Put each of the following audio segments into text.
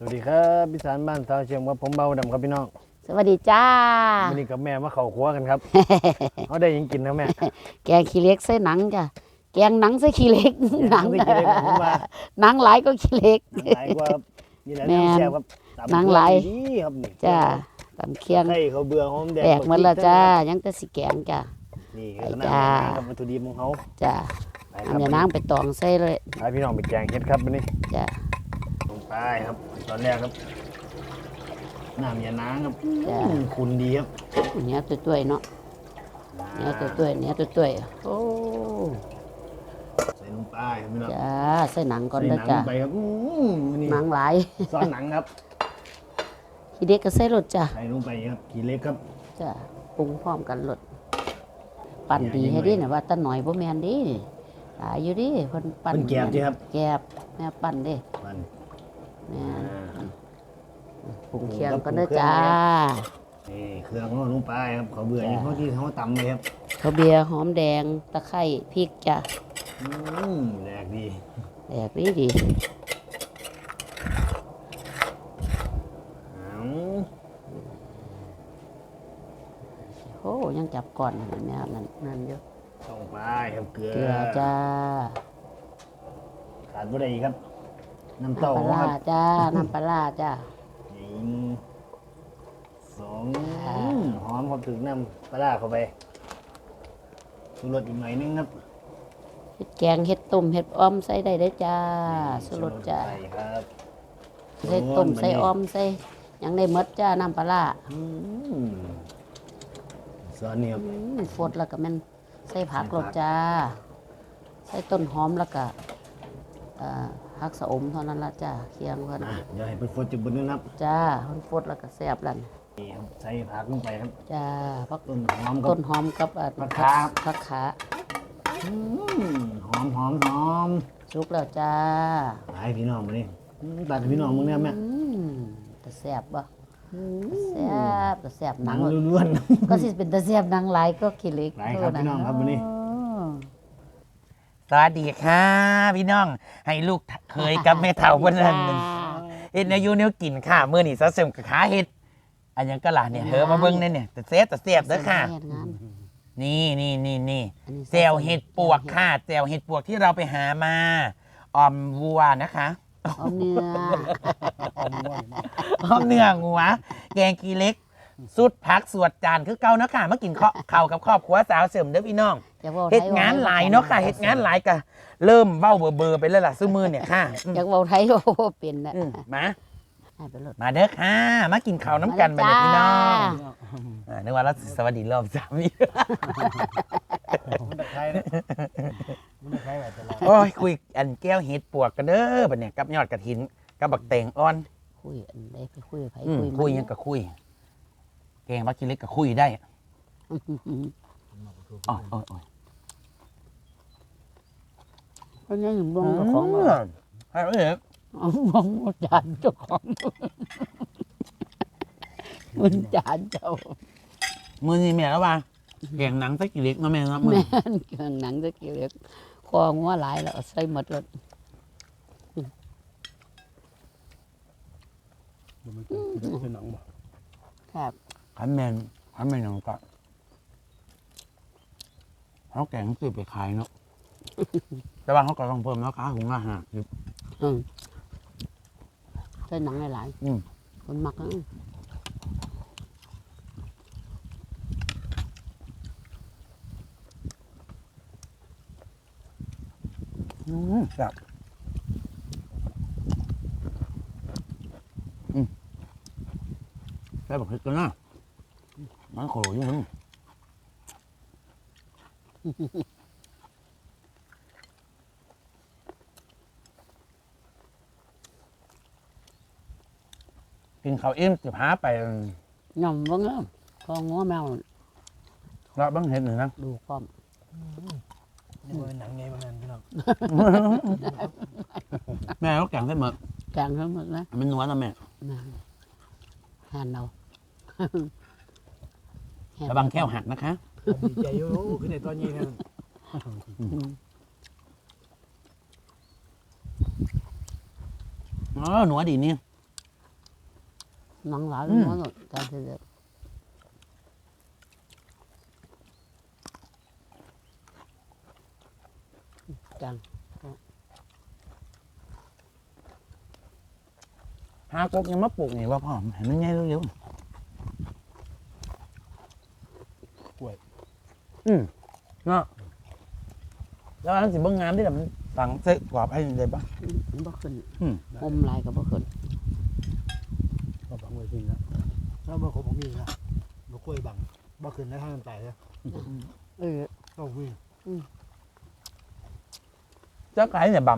สวัสดีครับพิสานบ้านสาวเชียงว่าผมเบาดำครับพี่น้องสวัสดีจ้า วันนี้กับแม่มาเข่าครัวกันครับเขาได้หยังกินนะแม่ แกงขี้เหล็กใส่หนังจ้ะแกงหนังใส่ขี้เหล็กหนังได้กินเลยผมว่าหนังหลายก็ขี้เหล็กหลายกว่าครับนี่แหละแม่น้ำนแซ่บครับตำหนังหลายดีครับนี่จ้าตำเคียงไข่เขาเบื่อหอมแดงแตกหมดแล้วจ้ายังแต่สิแกงจ้านี่ไข่ขนาดจ้านี้ครับวัตถุดิบของเขาจ้าไปคเอารับอย่าน้ำไปตองใส่เลยไปพี่น้องไปแกงเห็ดครับวันนี้จ้าลง ไปครับตอนแรกครับน้ำยาน้ำครับจ้าอืมคุณดีครับเนี้ยตัวๆเนาะเนี้ยตัวๆเนี้ยตัวๆโอ้ใส่ลงไปครับพี่น้องจ้าใส่หนังก่อนใส่เด้อหนังจ้าไปครับอืมนี่หนังหลายซอสหนังครับขี้เหล็กก็ใส่รสจ้าใส่ลงไปครับขีเล็กครับ จ้าปรุงพร้อมกันรสปั่นดีให้ดีนะว่าตาหน่อยบ่แม่นดิหลายอยู่ดิเพิ่นปั่นเป็นแกบสิครับ แกบแม่ปั่นเด้มันแม่อ่า ปรุงเคียงครับก็เด้อปรุงเครื่องจ้า นี่เครื่องเขาลงไปครับเขาเบื่อนี่เขาที่เขาตำเลยครับข้าวเบียร์หอมแดงตะไคร้พริกจ้ะอืมแดกดีแดกดีดีเอาโอ้ยังจับก่อนนั่นแม่นั่นนั่นอยู่ลงไปครับเกลือเกลือจ้าขาดบ่ได้อีกครับ น้ำน้ำปเต้าลาคร้ารับจ้า น้ำปลาร้าจ้าหนึ่งสองหอมครับถึงน้ำปลาร้าเข้าไปชูรสอีกหน่อยนึงครับเฮ็ดแกงเฮ็ดต้มเฮ็ดอ้อมใส่ได้เด้อจ้าสุรสจ้าใส่ครับใส่ต้มใส่อ้อมใส่หยังได้หมดจ้าน้ำปลาร้าอืมซอสนี่ครับอืมฟดแล้วก็แม่นใส่ผักรสจ้า ใส่ต้นหอมแล้วก็เอ่อ ผักสะอมเท่านั้นละจ้าเคียงเพิ่นอะเดี๋ยวให้เพิ่นฟดจุดบนนึงครับจ้าเพิ่นฟดแล้วก็แซ่บแล้วนี่นี่ครับใส่ผักลงไปครับจ้าผักต้นหอมครัต้บนหอมกับอะผักขา ผักขาอืมหอมหอมหอมสุกแล้วจ้าหลายพี่น้องมานี่ตัดพี่น้องมึงเนี่ยแม่อืมแต่แซ่บบ่แซ่บแต่แซ่บหหนันังงล้วน ก็สิเป็นแต่แซ่บหนังหลายก็ขี้เหล็กหลายครับพี่น้องครับวันนี้อ๋อ สวัสดีค่ะพี่น้องให้ลูกเคยกับแม่เฒ่าวันนั้นจ้าเฮ็ดแนวอยูแนวกินค่ะมื้อนี้ซะเสริมกับขาเฮ็ดอันยังก็ล่ะเนี่ยเธอมาเบิ่งเนี่ยเนี่ยแต่เซฟแต่เสียบเด้อค่ะเฮ็ดงานนี่นี่นี่นี่อันนี้แจวเห็ดปวกค่ะแจวเห็ดปวกที่เราไปหามาออมวัวนะคะเอาเนื้อออมเนื้องัว แกงกีเล็กสุดพักสวดจานคือเก่านะคะมากินข้าวข้าวกับครอบครัวสาวเสริมเด้อพี่น้อง จะว้าไทเฮ็ยดงานหลายเนาะค่ะเฮ็ดงานหลายกะเริ่มเบ้าเบอเบอๆไปแล้วล่ะซื้อมือเนี่ยค่ะอืมอยากเว้าไทยก็บ่เป็นน่ะอืมมาให้ไปรถ มาเด้อค่ะ มากินข้าวน้ำกันไปเลยพี่น้องจ้าอ่านึกว่าเราสวัสดีรอบสามนี่มันตะไคร้นะมันตะไคร้แบบตลอดโอ้ยคุยอันแก้วเห็ดปวกกันเด้อบัดเนี่ยกับยอดกระถินกับบักแตงอ่อน คุยอันใดไปคุยกับไผอืมคุยคุยยังก็คุย แกงบักกิเล็กก็คุยได้อ๋อโอ้ ยโอ้ยเพราะงั้นบ่งเจ้าของอืว่ามให้เอาเถอะเอาบ่งจานเจ้าของมันจานเจ้ามือนี่แม่แล้วว่าแกงหนังสักกิเล็กเนาะแม่เนาะมือแม่นเครื่องหนังตะกี้เล็กคองัวหลายแล้วเอาใส่หมดแล้วเป็นหนังบ่ครับขันแมนขันแมนยังก็ เขาแกงซื้อไปขายเนาะ แต่ว่าเขาก็ต้องเพิ่มราคาของอาหารอืมใส่หนังหลายอืม ๆคนมักนะอืมแบบอืมได้บอกเผ็ดกันนะมันโขอยู่มึง กินข้าวอิ่มสิพาไปย่อมเบิ่งแล้วคองัวแมวเลาะเบ้างเห็ดหนึ่งนะดูพร้อมนี่ว่าเป็นหนังไงบางนั้นพี่น้องแม่ก็แกงได้หมดกลางทั้งหมดนะมันนัวนะแม่นะหานเอา ระวังแก้วหักนะคะ ดีใจอยู่ขึ้นในตอนนี้นะอ๋อหนัวดีนี่ หนังหลายอืม มันหมดจานเด็ดจังหากกยังมาปลูกนี่ว่าพ่อเห็นมันใหญ่เร็วกล้วย ๆ อืมเนาะแล้วอันสิบ่งามที่แบบมันฝังใส่กรอบให้ได้ปะมันบ่ขึ้นอืมอมลายก็บ่ขึ้นก็บังไว้ทิ้งแล้วแล้วมันของผมมีนะมากล้วยบังบ่ขึ้นได้ทางน้ำตายแล้วเออต้องวิ่งเจ้าไก่เนี่ยบ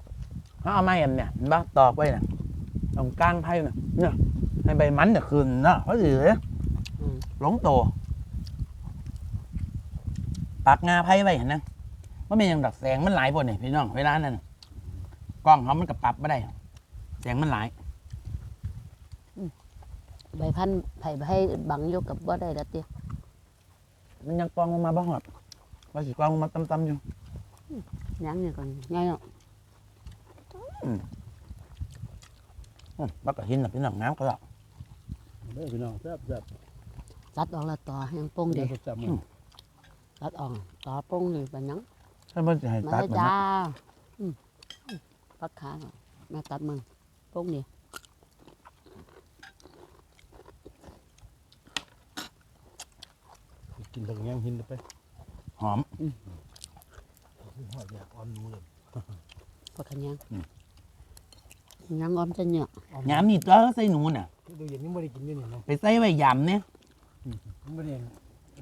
ำเขาเอาไม้อันเนี่ยเห็นปะตอกไว้น่ะตรงกลางไผ่น่ะเนี่ยให้ใบมันเนี่ยคืนเนาะเพราะสิเลยอืมหลงโต ปักงาไผ่ไว้เห็นนะว่ามันยังดักแสงมันหลายพวกนี่พี่น้องเวลานั้นน่ะกล้องเขามันกับปรับไม่ได้แสงมันหลายใบพันธุ์ไผ่ให้บังอยกกับบ่ได้ละติมันยังกล้องลงมาบ้างหรอกว่าสิกล้องลงมาต่ำๆอยู่ยังนี่ก่อนง่ายเนาะอืมบักกะหินน่ะพี่น้องน้ำก็แล้วเด้อพี่น้องแซ่บแซ่บตัดออกละต่อให้มันโป่งเด้ดีอแซ่บ ตัดออกต่อโป่งดีเป็นหยังถ้ามันจะให้มาตัดเลยมันจ้านะอืมอืมปักขาก่อนแม่ตัดมึงโป่งดีกินตรงยังหินไปหอม หอยอยากอ่อนนูเลยปักขะยังอืม ยังออมจะเหนียวยามนี่ตัวใส่หนูน่ะ ดูอย่างนี้ไม่ได้กินอยู่นี่นะไปใส่ไว้ยำเนี่ยไม่ได้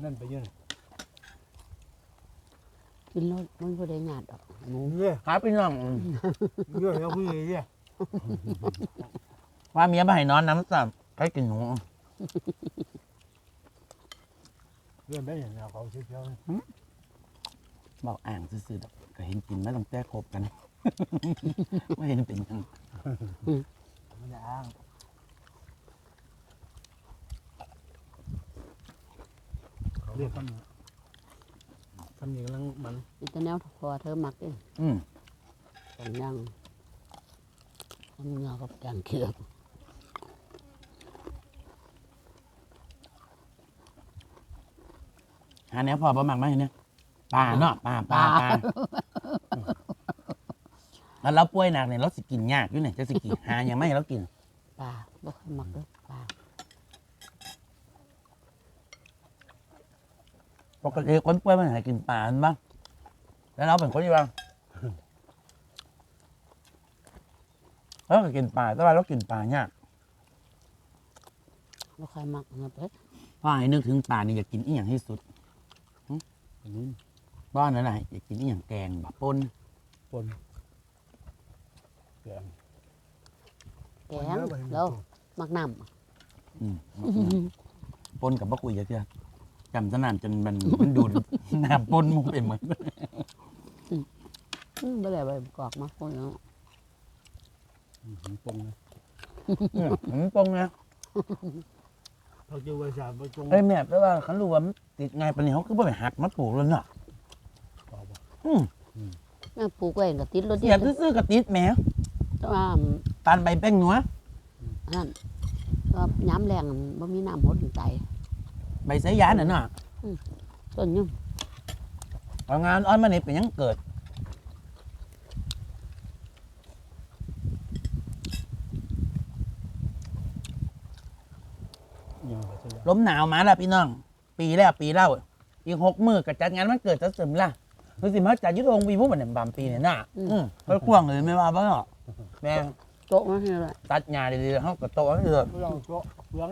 นั่นไปเยอะ กินแล้วมันบ่ได้หยาดดอกหนูเยอะครับพี่น้องอืมเยอะแล้วพี่เยอะว่าเมียมาให้นอนน้ำซ้ำใครกินหนูเรื่องได้อย่างเราเขาเชี่ยวบอกอ่างซื่อๆดอกก็เห็นกินมาตั้งแต่คบกัน ไม่เห็นเป็นหยังมันจะอ้างเรียก คำคำนี้กำลังมันนี่แต่แนวพอเธอมักเด้อืมตอนยังอันนี้เอากับแกงเขียวหาแนวพอประมักไหมาให้เนี่ยปลาเนาะปลาปลาปลาแล้วเราป่วยหนักเนี่ยเราสิกินยากอยู่เนี่ยจะสิกินหายังไม่ให้เรากินปลาบ่ค่อยมักเด้อปลา ปกติคนป่วยมันให้กินปลาอันบ้างแล้วเราเป็นคนที่ว่าเราก็กินปลาแต่ว่าเรากินปลายากบ่ค่อยมักนะเด้อเพราะให้นึกถึงปลานี่อยากกินอีหยังที่สุดอันนี้บ้านนั่นแหละอยากกินอีหยังแกงแบบป่นปนแกงแกงแล้วมักน้อืมปนกับบักกุยเยอะๆจำสนานจนมันมันดูดน้ำปนมุกไปเหมือนำอืมบ่ได้ใบกอกมาคนเนาะปงนะเนี่ยมันปงนะเขาจะไว้สามไปตรงเอ้ยแม่แปลว่าเขารู้ว่ามันติดไงปานนี้เขาคือบ่ไปหักมาปลูกแล้วเนาะอืมแม่ปลูกไว้ก็ติดรถเสียบซื่อๆกับติดแหมแต่ว่าตานใบแป้งนัว อันนั่นก็ย้ำแรงบ่มีน้ำหดตาย ใบสายยาน่ะเนาะต้นยังเอางานอ้อนมานี่เป็นหยังเกิด ยังไปใช่ลมหนาวมาแล้วพี่น้อง ปีแล้วปีเล่าอีกหกมือก็จัดงานมันเกิดจะเสริมล่ะคือสิมาจัดยุทธงวีมุกบันเนี่ยบามปีเนี่ยน่ะอืมก็กว้างเลยไม่ว่าบ้าเนาะแม่โต๊ะมาให้เลยตัดหญ้าดีๆเขาก็โตให้เลยไม่ต้องโจ๊ะเฟือง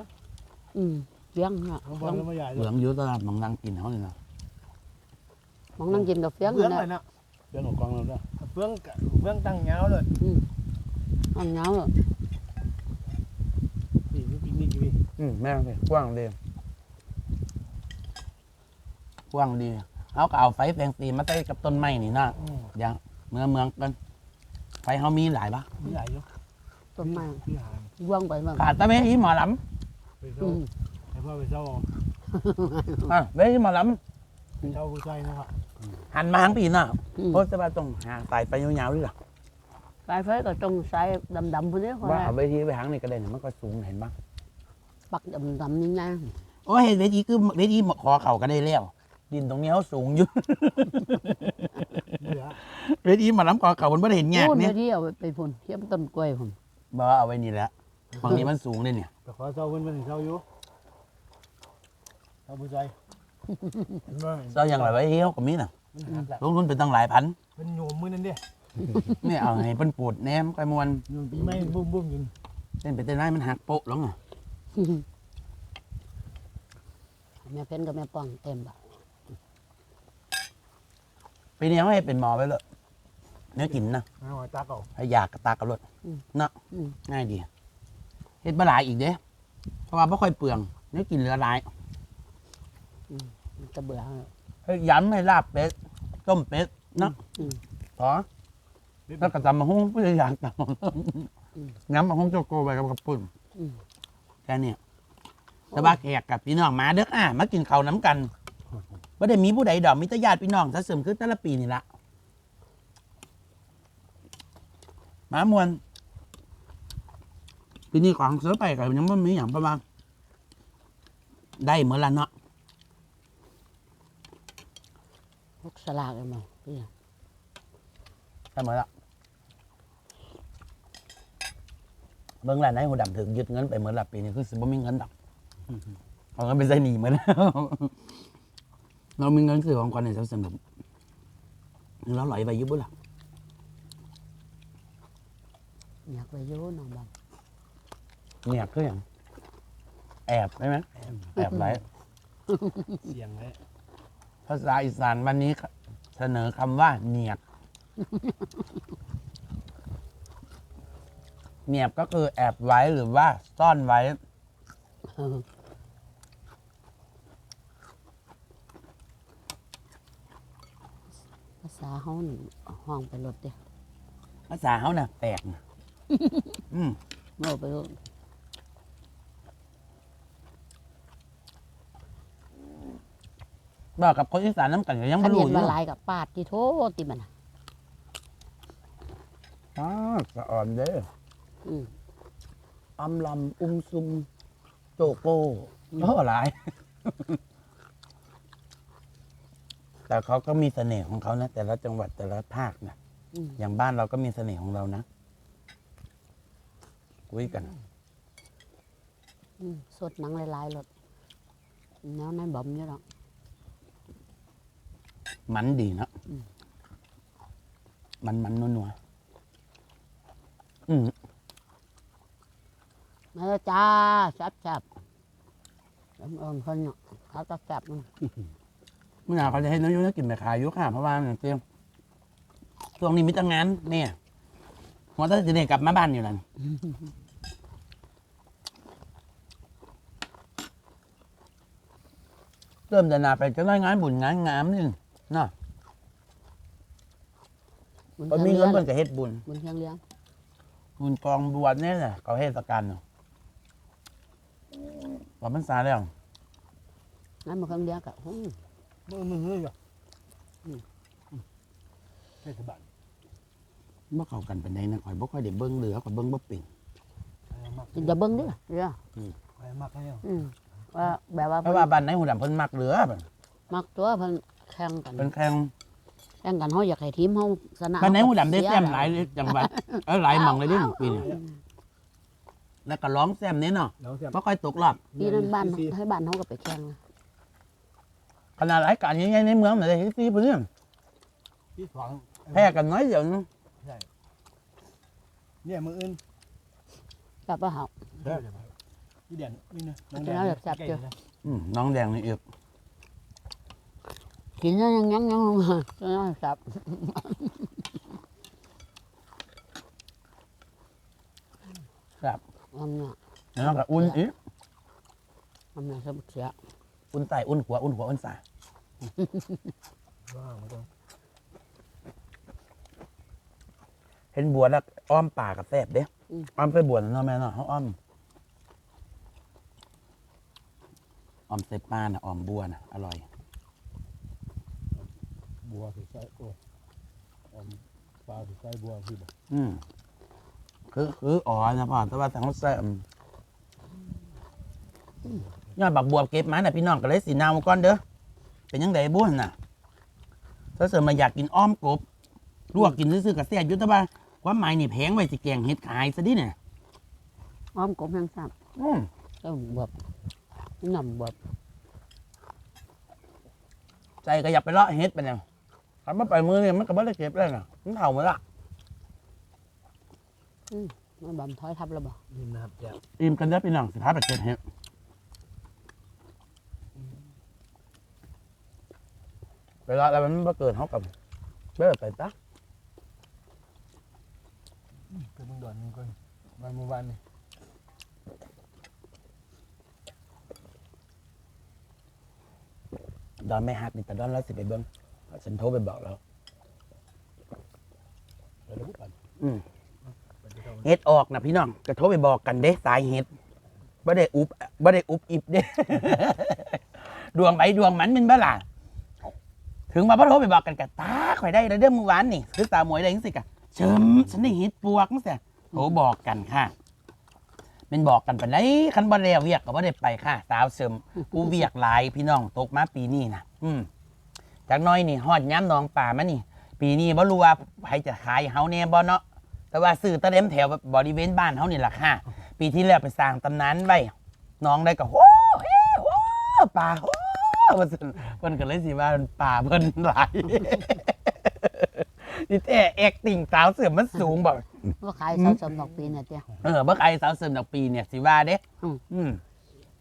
อืม เฟียงน่ะข้างบเฟียนงแล้วไม่ใหญ่เหลืองอยู่ตลาดหนองนางกินเขาเลยนะมองนั่งกินกับเฟียงเฟืองนั่นเลแหละยนะเฟืองของกองเราด้วยเฟืองเฟืองตั้งเงาเลยอันเหงาเลยนี่นี่ปิกนิกอยู่พี่อืมแม่งเลยกว้างดีกว้างดีเขาก็เอาไฟแสงสีมาใส่กับต้นไม้นี่นะอย่างเมืองเมืองกันไฟเขามีหลายปะไม่ใหญ่เนาะต้นไม้พี่หางว่างไปบ้างขาดแตะเวทีหมอลไปเช่าอืม ให้พ่อไปเช่าำอะเวทีหมอลไปเช่าผู้ชายนะครับำหันมาทางปีหน้าอืมเพราะจะมาต้องหาสายไฟยาวๆด้วยล่ะปลายไฟก็ตรงสายดำๆพวกนี้คนว่าละเอาเวทีไปหางนี่ก็ได้นะมันก็สูงเห็นปะปักดำๆนี่ไงโอ้ยเวทีคือเวทีขอเข่าก็ได้แล้วดินตรงนี้เขาสูงอยู่ เหลือเวทีมาล้ำขอเข่ามันไม่ได้เห็นแงกพูดเนี่ไปยที่เอาไปพุ่นเทียมต้นกล้วยผมบอกว่าเอาไว้นี่แหละบางทีมันสูงเลยเนี่ยแต่ขอเจ้าเพิ่นเพิ่นเจ้าอยู่ เจ้าผู้ใจเห็นบ่เจ้าอย่างไรไว้เฮี้ยวกับมีน่ะมันหักแล้วลงทุนเป็นตั้งหลายพันเพิ่นโยมมื้อนั้นเด้เนี่ยเอาให้เพิ่นปูดแหนมไก่มวนโยมปีใหม่บุ้มบุ้มๆกินเส้นเป็นเต้นได้มันหักโปะลงอะแม่เพ้นกับแม่ป้องเต็มบ่ะปีนี้เขาให้เป็นหมอไปเลยเนื้อกินนะเอาไว้ตากเอาให้ยากกับตากกับรถเนาะอืมง่ายดีเฮ็ดบหลายอีกเด้เพราะว่าไม่ค่อยเปลืองเนื้อกินเหลือหลาย มันจะเบื่อแล้วให้ยำให้ลาบเป็ดต้มเป็ดเนาะอืมพอแล้วก็ตำมะฮุ้งไม่ได้อยากตอืมำน้ำมะฮุ้งโจโกไปกับกระปุ่นอืมแค่เนี้ยแต่ว่าแขกกับพี่น้องมาเด้ออะมากินข้าวน้ำกันว่าได้มีผู้ใดดอกมิตรญาติพี่น้องถ้าเสริมขึ้นแต่ละปีนี่ละมามวนปีนี้ของเสือไปกับยังไม่มีอย่างประมาณได้เมื่อละเนาะ พวก สลากเลยมั้งพี่ได้เมื่อละเบิ่งแหละนายหูดำถึงยึดเงินไปเมื่อละปีนี้คือสิบ่มีเงินดอกเอาเงินไปใส่หนีเหมือนแล้วเรามีเงินซื้อของขวัญให้เจ้าสนุกเราหลอยไปอยุบุล่ะอยากไปอยุ่น้องบอมเนี่ยคืออย่างแอบใช่ไหมแอบไว้เสียงไว้ ภาษาอีสานวันนี้เสนอคำว่าเนียบเนียบก็คือแอบไว้หรือว่าซ่อนไว้ ภาษาเขานี่ห้องไปรถเดียวภาษาเขาน่ะแปลกน่ะอืมเมื่อไปรถ บอกกับคนอีสานน้ำกันก็ยังขัไม่นรู้เห็นอยู่มาลายกับปาดที่โทษติมันน่ะอ๋อสะอ่อนเด้ออืม อำลำอุ้มซุม โจโก้โอ้หลาย แต่เขาก็มีเสน่ห์ของเขานะแต่ละจังหวัดแต่ละภาคนะอืมอย่างบ้านเราก็มีเสน่ห์ของเรานะคุยกัน อืมสดหนังหลายๆรถแนวนั้นบอมอยู่หรอก มันดีนะอืมมันมันนัวนัวๆอืมมาแล้วจ้าจับจับลำเอิญคนเนาะเขาจับจับมันเมื่อไหร่เขาจะให้น้องยุ้ยกินไปขายอยุค่ะเพราะว่าเนี่ยเตรียมช่วงนี้มีแต่งานเนี่ยหัวตาจะเนี่ยกลับมาบ้านอยู่นั่นเริ่มจะนาไปจะได้งานบุญงานงามนี่เนาะบุญก็เชีมียงเงิเลี้ยนงเพิ่นก็เฮ็ดบุญ บุญเชียงเลี้ยงบุญกองบวชเนี่ยแหละเขาเทศกาลเนาะวันพรรษาแล้วงั้นมันเครื่องเลี้ยงกับอืมมือมือเฮ้ยอะอืมอืมเทศบาลบ่เข้ากันปานใดนะข่อยบ่ค่อยได้เบิ่งเหลือข่อยเบิ่งบ่เป็นใครมักจะเบิ้งเดิเรือใครมักให้เอาอืมว่าแบบว่าเพราะว่าบ้านไหนหูดำเพิ่นมักเหลือบัดมักตัวเพิ่น แข่งกันเพิ่นแข่งแข่งกันเฮาอยากให้ทีมเฮาชนะบ้านไหนหูดำได้เสียแต้มหลายจังหวัดเออหลายหม่องเลยเดิปีนี้แล้วก็ร้องแซมเนี่ยเนาะน้องเสียบ่ค่อยตกรอบปีนั้นบ้านซีให้บ้านเฮาก็ไปแข่งนะขนาดรายการใหญ่ๆในเมืองน่ะได้ที่สี่เพิ่นเนี่ยพี่ขวางแพ้กันน้อยเดียวนึงเนี่ยมืออื่นแบบว่าเฮาเด้อพี่เด่นนี่นะน้องจะเอาแบบแซ่บเจ้าอืมน้องแดงนี่อีก กินยังยังยังยังลงมาจะน่าสับครับอำเนี่ยแล้วก็อุ่นอีกอำเนี่ยสมุทรเสียอุ่นใต้อุ่นหัวอุ่นหัวอุ่นสาว้าวมันต้องเห็นบัวแล้วอ้อมป่ากับแซ่บเด้อ้อมไปบัวเนาะแม่เนาะเฮาอ้อมอ้อมใส่ปลาน่ะอ้อมบัวน่ะอร่อย บัวคือไส้โอ้อมปลาคือไส้บัวคือแบบอืมคือคืออ๋อนะพ่อแต่ว่าทางเขาใส่อืมยอดบักบวบเก็บมาน่ะพี่น้องก็เลยสีนาวก่อนเด้อเป็นยังไงบุ้นน่ะ ถ้าเสริมมาอยากกินอ้อมกบลวกกินซื่อๆกับเสียยุทธบาความหมายนี่แพงไว้สิแกงเห็ดขายซะดิเนี่ยอ้อมกบแห้งสับอืมก็บวบน้ำบวบใจก็อยากไปเลาะเห็ดไปเนี่ย ทำมาไปมือเนี่ยมันก็ไม่ได้เก็บเลยน่ะมันเท่าหมดละมันบำถอยทับแล้วบ่นี่นะครับจะอิ่มกันเด้อพี่น้องสิพาไปเก็บเห็ดเวลาอะไรมันมาเกิดเขากับเบิดไปจ้ะไปเบิ่งดอนนี่ก่อนวันเมื่อวานนี่ดอนไม่ฮักนี่แต่ดอนแล้วสิไปเบิ้ง ฉันโทรไปบอกแล้วเดี๋ยวเราไปอืมไปที่เขาเฮ็ดออกนะพี่น้องก็โทรไปบอกกันเด้สายเฮ็ดบ่ได้อุบบ่ได้อุบอิบเด้ ดวงไปดวงมันเป็นบ่ล่ะถึงมาบ่โทรไปบอกกันกะตาข่อยได้แล้วเด้อเมื่อวานนี่คือตาหมวยได้จังซี่กะเชิมฉันได้เฮ็ดปวกจังซี่โทรบอกกันค่ะเป็นบอกกันปานใดคันบ่แล้วเวียกก็บ่ได้ไปค่ะสาวเสริมกูเวียกหลายพี่น้องตกมาปีนี้น่ะอืม จากหน้อยนี่ฮอดย้ำหนองป่ามานี่ ปีนี้บ่รู้ว่าใครจะขายให้เฮาแน่บ่เนาะแต่ว่าซื้อตะเล็มแถวบริเวณบ้านเขานี่แหละค่ะ ปีที่แล้วไปสร้างตำนานไว้น้องได้ก็โอ้เฮ้โอ้ป่าโอ้มันซั่นเพิ่นก็เลยสิว่ามันป่าเพิ่นหลายนี่แต่แอคติ้งสาวเสื่อมมันสูงบ่ว่าขายเสาสมดอกปีน่ะเตี้ยเออเบิ่งไอ้สาวเสื่อมดอกปีเนี่ยสิว่าเด้อืมอืม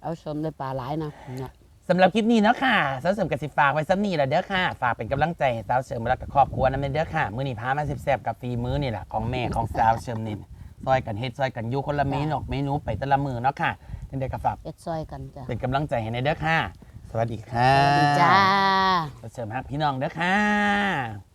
เอาสมได้ปลาหลายนะเนี่ย สำหรับคลิปนี้เนาะค่ะสาวเสริมกับสิฝากไว้ซ้ำนี่แหละเด้อค่ะ ฝากเป็นกำลังใจให้สาวเสริมรักกับครอบครัวนั่นเด้อค่ะ มื้อนี้พามาสิบแซ่บกับฝีมือนี่แหละของแม่ของสาวเสริมนี่ซอยกันเฮ็ดซอยกันอยู่คนละเมนูเมนูไปแต่ละมือเนาะค่ะยังได้ก็ฝากเอ็ดซอยกันจ้ะเป็นกำลังใจให้ในเด้อค่ะ สวัสดีค่ะสวัสดีจ้าสาวเสริมฮักพี่น้องเด้อค่ะ